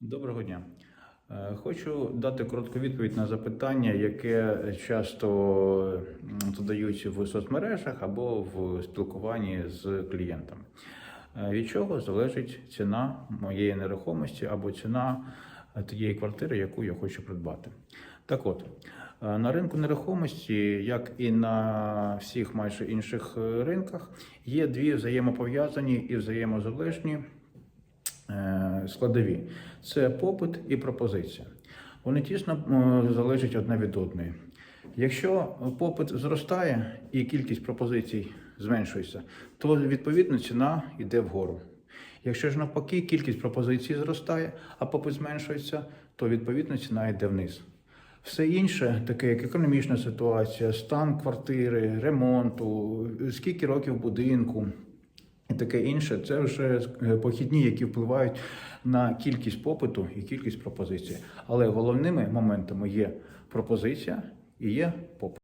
Доброго дня. Е, Хочу дати коротку відповідь на запитання, яке часто задають в соцмережах або в спілкуванні з клієнтами. Е, Від чого залежить ціна моєї нерухомості або ціна е, тієї квартири, яку я хочу придбати? Так от, на ринку нерухомості, як і на всіх майже інших ринках, є дві взаємопов'язані і взаємозалежні складові: це попит і пропозиція. Вони тісно залежать одне від одної. Якщо попит зростає і кількість пропозицій зменшується, то відповідно ціна йде вгору. Якщо ж навпаки кількість пропозицій зростає, а попит зменшується, то відповідно ціна йде вниз. Все інше, таке як економічна ситуація, стан квартири, ремонту, скільки років будинку, і таке інше, це вже е, похідні, які впливають на кількість попиту і кількість пропозицій. Але головними моментами є пропозиція і є попит.